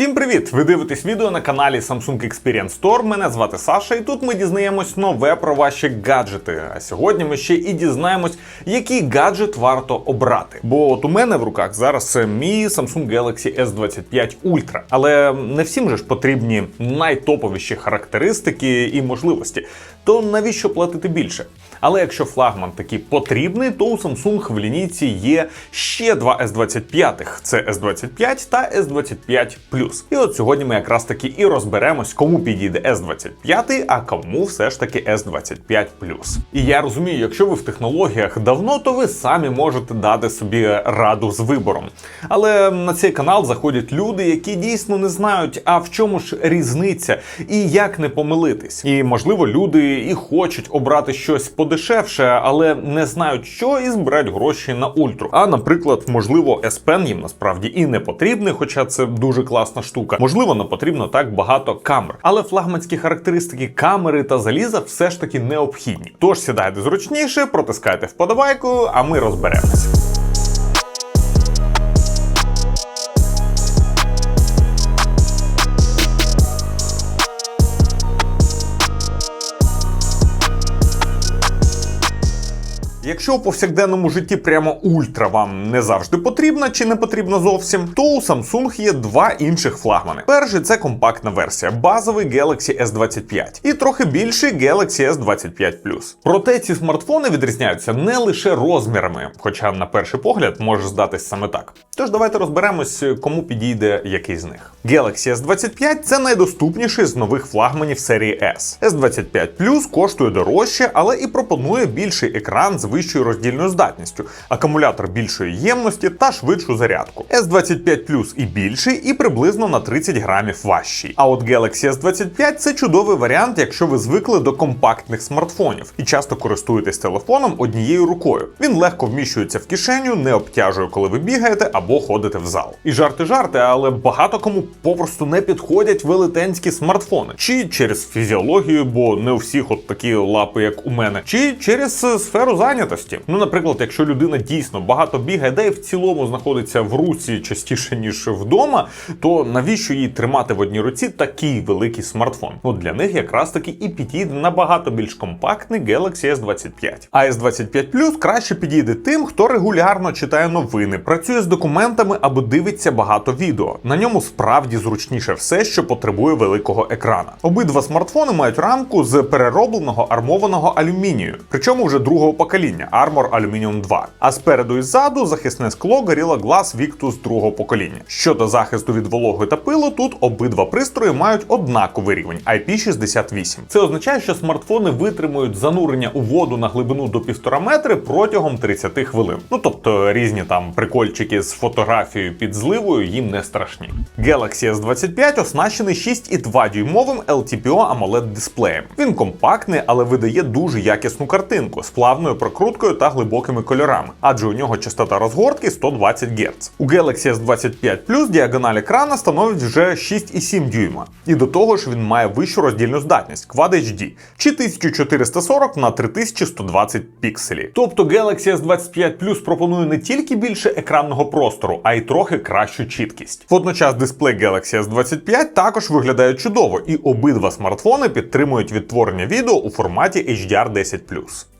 Всім привіт! Ви дивитесь відео на каналі Samsung Experience Store. Мене звати Саша, і тут ми дізнаємось нове про ваші гаджети. А сьогодні ми ще і дізнаємось, який гаджет варто обрати. Бо от у мене в руках зараз мій Samsung Galaxy S25 Ultra. Але не всім же ж потрібні найтоповіші характеристики і можливості. То навіщо платити більше? Але якщо флагман таки потрібний, то у Samsung в лінійці є ще два S25. Це S25 та S25 І от сьогодні ми якраз таки і розберемось, кому підійде S25, а кому все ж таки S25 І я розумію, якщо ви в технологіях давно, то ви самі можете дати собі раду з вибором. Але на цей канал заходять люди, які дійсно не знають, а в чому ж різниця і як не помилитись. І можливо, люди і хочуть обрати щось подешевше, але не знають, що і збирають гроші на ультру. А наприклад, можливо, S Pen їм насправді і не потрібний, хоча це дуже класна штука. Можливо, не потрібно так багато камер. Але флагманські характеристики камери та заліза все ж таки необхідні. Тож сідайте зручніше, протискайте вподобайку, а ми розберемось. Якщо у повсякденному житті прямо ультра вам не завжди потрібна чи не потрібна зовсім, то у Samsung є два інших флагмани. Перший це компактна версія, базовий Galaxy S25 і трохи більший Galaxy S25 Проте ці смартфони відрізняються не лише розмірами, хоча на перший погляд може здатись саме так. Тож давайте розберемось, кому підійде який з них. Galaxy S25 це найдоступніший з нових флагманів серії S. S25 Plus коштує дорожче, але і пропонує більший екран з вищою роздільною здатністю, акумулятор більшої ємності та швидшу зарядку. S25 Plus і більший, і приблизно на 30 грамів важчий. А от Galaxy S25 це чудовий варіант, якщо ви звикли до компактних смартфонів і часто користуєтесь телефоном однією рукою. Він легко вміщується в кишеню, не обтяжує, коли ви бігаєте або ходите в зал. І жарти жарти, але багато кому попросту не підходять велетенські смартфони, чи через фізіологію, бо не у всіх от такі лапи, як у мене, чи через сферу зайнятості. Ну, наприклад, якщо людина дійсно багато бігає, де в цілому знаходиться в руці частіше ніж вдома, то навіщо їй тримати в одній руці такий великий смартфон? От для них якраз таки і підійде набагато більш компактний Galaxy S25. А S25 Plus краще підійде тим, хто регулярно читає новини, працює з документами або дивиться багато відео. На ньому справді зручніше все, що потребує великого екрана. Обидва смартфони мають рамку з переробленого армованого алюмінію, причому вже другого покоління Armor Aluminium 2. А спереду і ззаду захисне скло Gorilla Glass Victus другого покоління. Щодо захисту від вологи та пилу, тут обидва пристрої мають однаковий рівень IP68. Це означає, що смартфони витримують занурення у воду на глибину до півтора метри протягом 30 хвилин. Ну тобто різні там прикольчики з фотографією під зливою їм не страшні. Galaxy S25 оснащений 6,2 дюймовим LTPO AMOLED дисплеєм. Він компактний, але видає дуже якісну картинку з плавною прокруткою та глибокими кольорами, адже у нього частота розгортки 120 Гц. У Galaxy S25 Plus діагональ екрана становить вже 6,7 дюйма. І до того ж він має вищу роздільну здатність Quad HD чи 1440 на 3120 пікселів. Тобто Galaxy S25 Plus пропонує не тільки більше екранного простору, а й трохи кращу чіткість. Водночас дисплей Galaxy S25 також виглядає чудово, і обидва смартфони підтримують відтворення відео у форматі HDR10+.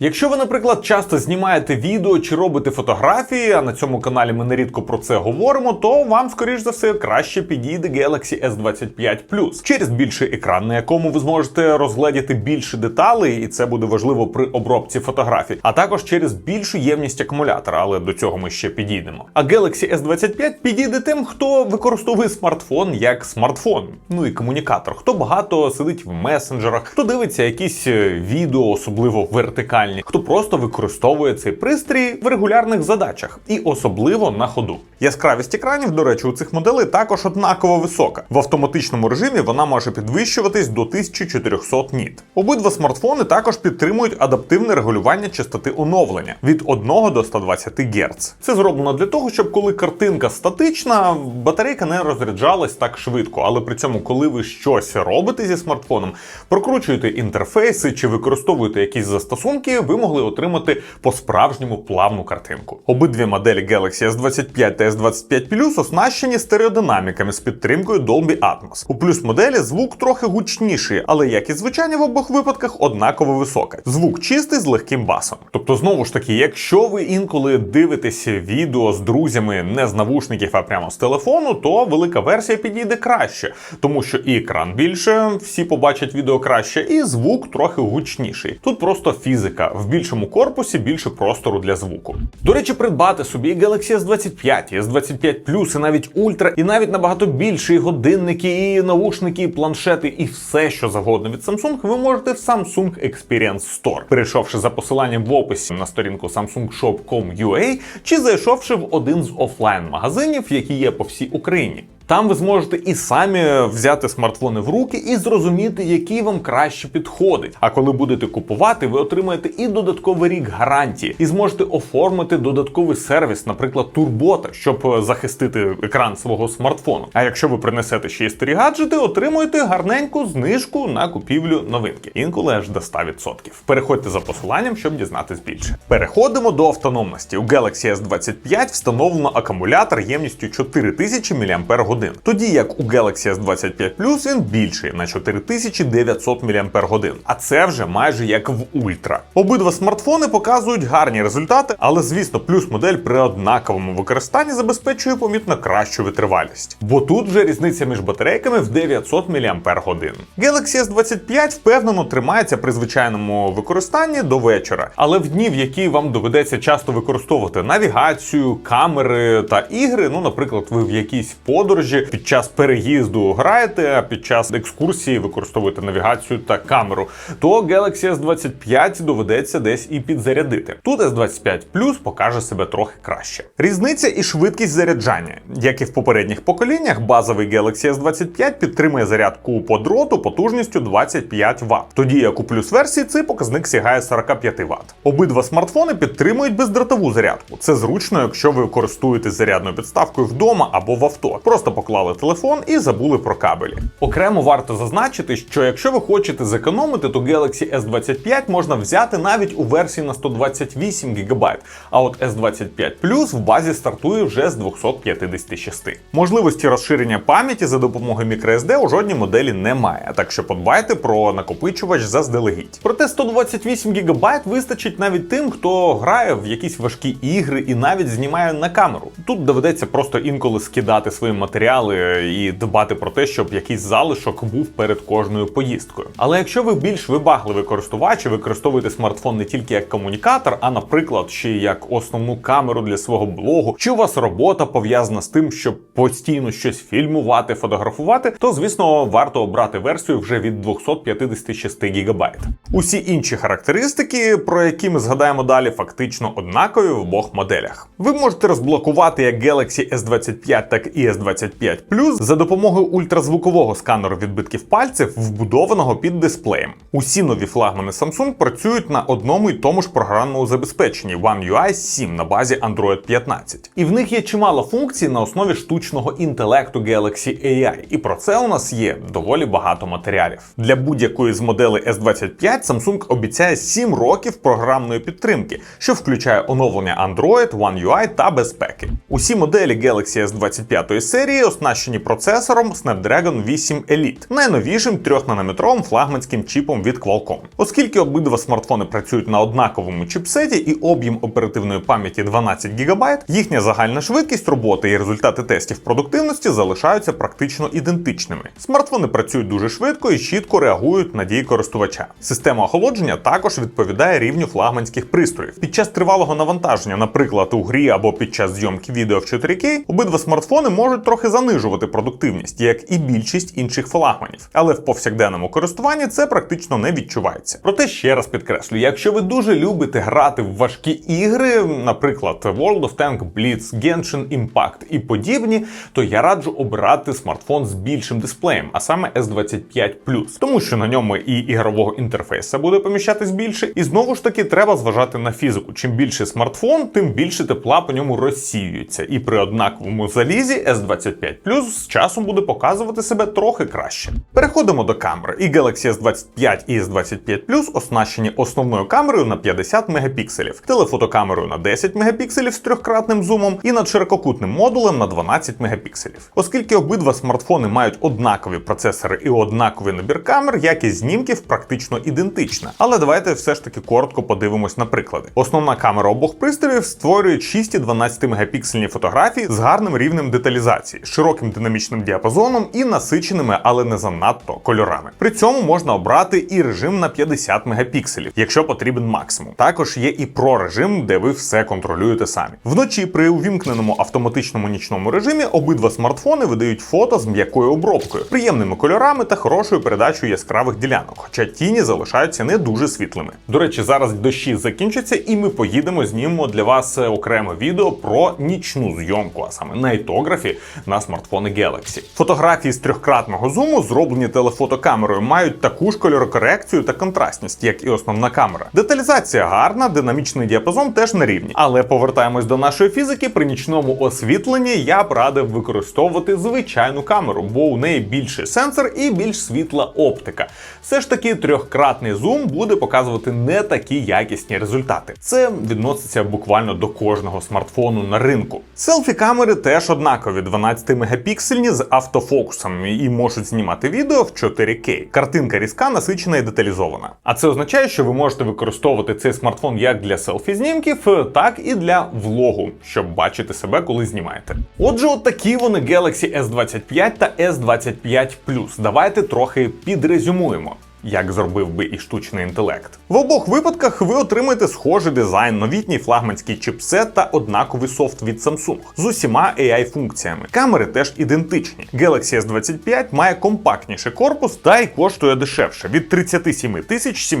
Якщо ви, наприклад, часто знімаєте відео чи робите фотографії, а на цьому каналі ми нерідко про це говоримо, то вам, скоріш за все, краще підійде Galaxy S25 Plus через більший екран, на якому ви зможете розгледіти більше деталей, і це буде важливо при обробці фотографій, а також через більшу ємність акумулятора, але до цього ми ще підійдемо. А Galaxy S25 підійде тим, хто використовує смартфон як смартфон, ну і комунікатор, хто багато сидить в месенджерах, хто дивиться якісь е, відео, особливо вертикальні, хто просто використовує цей пристрій в регулярних задачах і особливо на ходу. Яскравість екранів, до речі, у цих моделей також однаково висока. В автоматичному режимі вона може підвищуватись до 1400 ніт. Обидва смартфони також підтримують адаптивне регулювання частоти оновлення від 1 до 120 Гц. Це зроблено для того, щоб коли картинка статична, батарейка не розряджалась так швидко, але при цьому, коли ви щось робите зі смартфоном, прокручуєте інтерфейси чи використовуєте якісь застосунки, ви могли отримати по-справжньому плавну картинку. Обидві моделі Galaxy S25 та S25 Plus оснащені стереодинаміками з підтримкою Dolby Atmos. У плюс моделі звук трохи гучніший, але як і звичайно в обох випадках однаково високий. Звук чистий з легким басом. Тобто, знову ж таки, якщо ви інколи дивитеся відео з друзями не з навушників, а прямо з телефону, то велика версія підійде краще, тому що і екран більше, всі побачать відео краще, і звук трохи гучніший. Тут просто фізика. В більшому корпусі більше простору для звуку. До речі, придбати собі Galaxy S25, S25 Plus, і навіть Ultra, і навіть набагато більше і годинники, і наушники, і планшети, і все, що завгодно від Samsung, ви можете в Samsung Experience Store, перейшовши за посиланням в описі на сторінку samsungshop.com.ua чи зайшовши в один з офлайн-магазинів, які є по всій Україні. Там ви зможете і самі взяти смартфони в руки і зрозуміти, який вам краще підходить. А коли будете купувати, ви отримаєте і додатковий рік гарантії, і зможете оформити додатковий сервіс, наприклад, турбота, щоб захистити екран свого смартфону. А якщо ви принесете ще й старі гаджети, отримуєте гарненьку знижку на купівлю новинки. Інколи аж до 100%. Переходьте за посиланням, щоб дізнатись більше. Переходимо до автономності. У Galaxy S25 встановлено акумулятор ємністю 4000 мАч тоді як у Galaxy S25 Plus він більший на 4900 мАч. А це вже майже як в Ultra. Обидва смартфони показують гарні результати, але звісно, плюс модель при однаковому використанні забезпечує помітно кращу витривалість. Бо тут вже різниця між батарейками в 900 мАч. Galaxy S25 впевнено тримається при звичайному використанні до вечора, але в дні, в які вам доведеться часто використовувати навігацію, камери та ігри, ну, наприклад, ви в якійсь подорожі під час переїзду граєте, а під час екскурсії використовуєте навігацію та камеру, то Galaxy S25 доведеться десь і підзарядити. Тут S25 Plus покаже себе трохи краще. Різниця і швидкість заряджання. Як і в попередніх поколіннях, базовий Galaxy S25 підтримує зарядку по дроту потужністю 25 Вт. Тоді як у плюс версії цей показник сягає 45 Вт. Обидва смартфони підтримують бездротову зарядку. Це зручно, якщо ви користуєтесь зарядною підставкою вдома або в авто. Просто поклали телефон і забули про кабелі. Окремо варто зазначити, що якщо ви хочете зекономити, то Galaxy S25 можна взяти навіть у версії на 128 ГБ, а от S25 Plus в базі стартує вже з 256. Можливості розширення пам'яті за допомогою microSD у жодній моделі немає, так що подбайте про накопичувач заздалегідь. Проте 128 ГБ вистачить навіть тим, хто грає в якісь важкі ігри і навіть знімає на камеру. Тут доведеться просто інколи скидати свої матеріали і дбати про те, щоб якийсь залишок був перед кожною поїздкою. Але якщо ви більш вибагливий користувач і використовуєте смартфон не тільки як комунікатор, а наприклад, ще як основну камеру для свого блогу, чи у вас робота пов'язана з тим, щоб постійно щось фільмувати, фотографувати, то звісно варто обрати версію вже від 256 ГБ. Усі інші характеристики, про які ми згадаємо далі, фактично однакові в обох моделях. Ви можете розблокувати як Galaxy S25, так і S25 Plus за допомогою ультразвукового сканеру відбитків пальців, вбудованого під дисплеєм. Усі нові флагмани Samsung працюють на одному і тому ж програмному забезпеченні One UI 7 на базі Android 15. І в них є чимало функцій на основі штучного інтелекту Galaxy AI. І про це у нас є доволі багато матеріалів. Для будь-якої з моделей S25 Samsung обіцяє 7 років програмної підтримки, що включає оновлення Android, One UI та безпеки. Усі моделі Galaxy S25 серії оснащені процесором Snapdragon 8 Elite, найновішим 3-нанометровим флагманським чіпом від Qualcomm. Оскільки обидва смартфони працюють на однаковому чіпсеті і об'єм оперативної пам'яті 12 ГБ, їхня загальна швидкість роботи і результати тестів продуктивності залишаються практично ідентичними. Смартфони працюють дуже швидко і чітко реагують на дії користувача. Система охолодження також відповідає рівню флагманських пристроїв. Під час тривалого навантаження, наприклад, у грі або під час зйомки відео в 4К, обидва смартфони можуть трохи занижувати продуктивність, як і більшість інших флагманів. Але в повсякденному користуванні це практично не відчувається. Проте ще раз підкреслю, якщо ви дуже любите грати в важкі ігри, наприклад, World of Tanks Blitz, Genshin Impact і подібні, то я раджу обрати смартфон з більшим дисплеєм, а саме S25 тому що на ньому і ігрового інтерфейсу буде поміщатись більше, і знову ж таки треба зважати на фізику. Чим більше смартфон, тим більше тепла по ньому розсіюється. І при однаковому залізі S25 S25 з часом буде показувати себе трохи краще. Переходимо до камер. І Galaxy S25 і S25 Plus оснащені основною камерою на 50 мегапікселів, телефотокамерою на 10 мегапікселів з трьохкратним зумом і над ширококутним модулем на 12 мегапікселів. Оскільки обидва смартфони мають однакові процесори і однаковий набір камер, якість знімків практично ідентична. Але давайте все ж таки коротко подивимось на приклади. Основна камера обох пристроїв створює 6 і 12 мегапіксельні фотографії з гарним рівнем деталізації, широким динамічним діапазоном і насиченими, але не занадто кольорами. При цьому можна обрати і режим на 50 мегапікселів, якщо потрібен максимум. Також є і про режим, де ви все контролюєте самі. Вночі при увімкненому автоматичному нічному режимі обидва смартфони видають фото з м'якою обробкою, приємними кольорами та хорошою передачею яскравих ділянок, хоча тіні залишаються не дуже світлими. До речі, зараз дощі закінчаться, і ми поїдемо знімемо для вас е, окреме відео про нічну зйомку, а саме найтографі на смартфони Galaxy. Фотографії з трьохкратного зуму, зроблені телефотокамерою, мають таку ж кольорокорекцію та контрастність, як і основна камера. Деталізація гарна, динамічний діапазон теж на рівні. Але повертаємось до нашої фізики. При нічному освітленні я б радив використовувати звичайну камеру, бо у неї більший сенсор і більш світла оптика. Все ж таки, трьохкратний зум буде показувати не такі якісні результати. Це відноситься буквально до кожного смартфону на ринку. Селфі камери теж однакові 12 мегапіксельні з автофокусом і можуть знімати відео в 4К. Картинка різка, насичена і деталізована. А це означає, що ви можете використовувати цей смартфон як для селфі-знімків, так і для влогу, щоб бачити себе, коли знімаєте. Отже, от вони Galaxy S25 та S25 Давайте трохи підрезюмуємо як зробив би і штучний інтелект. В обох випадках ви отримаєте схожий дизайн, новітній флагманський чіпсет та однаковий софт від Samsung з усіма AI-функціями. Камери теж ідентичні. Galaxy S25 має компактніший корпус та й коштує дешевше від 37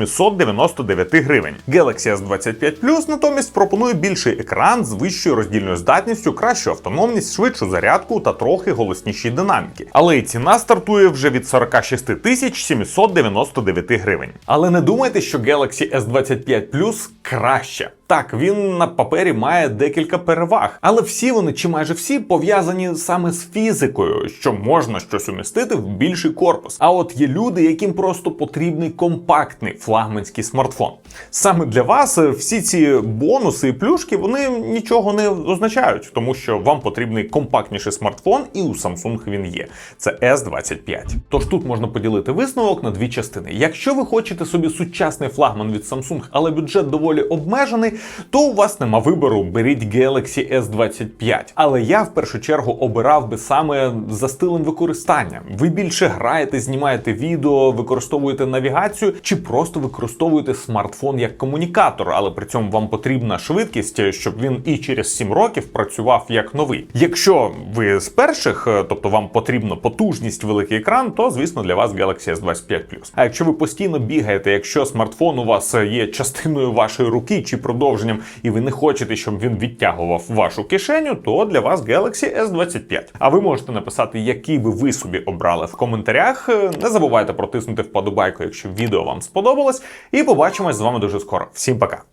799 гривень. Galaxy S25 Plus натомість пропонує більший екран з вищою роздільною здатністю, кращу автономність, швидшу зарядку та трохи голосніші динаміки. Але і ціна стартує вже від 46 790 99 гривень. Але не думайте, що Galaxy S25 Plus краще. Так, він на папері має декілька переваг, але всі вони, чи майже всі, пов'язані саме з фізикою, що можна щось умістити в більший корпус. А от є люди, яким просто потрібний компактний флагманський смартфон. Саме для вас е, всі ці бонуси і плюшки вони нічого не означають, тому що вам потрібний компактніший смартфон, і у Samsung він є. Це S25. Тож тут можна поділити висновок на дві частини. Якщо ви хочете собі сучасний флагман від Samsung, але бюджет доволі обмежений, то у вас нема вибору, беріть Galaxy S25. Але я в першу чергу обирав би саме за стилем використання. Ви більше граєте, знімаєте відео, використовуєте навігацію чи просто використовуєте смартфон як комунікатор, але при цьому вам потрібна швидкість, щоб він і через 7 років працював як новий. Якщо ви з перших, тобто вам потрібна потужність, великий екран, то звісно для вас Galaxy S25 А якщо ви постійно бігаєте, якщо смартфон у вас є частиною вашої руки чи продовженням, і ви не хочете, щоб він відтягував вашу кишеню, то для вас Galaxy S25. А ви можете написати, який би ви собі обрали в коментарях. Не забувайте протиснути вподобайку, якщо відео вам сподобалось. І побачимось з вами дуже скоро. Всім пока.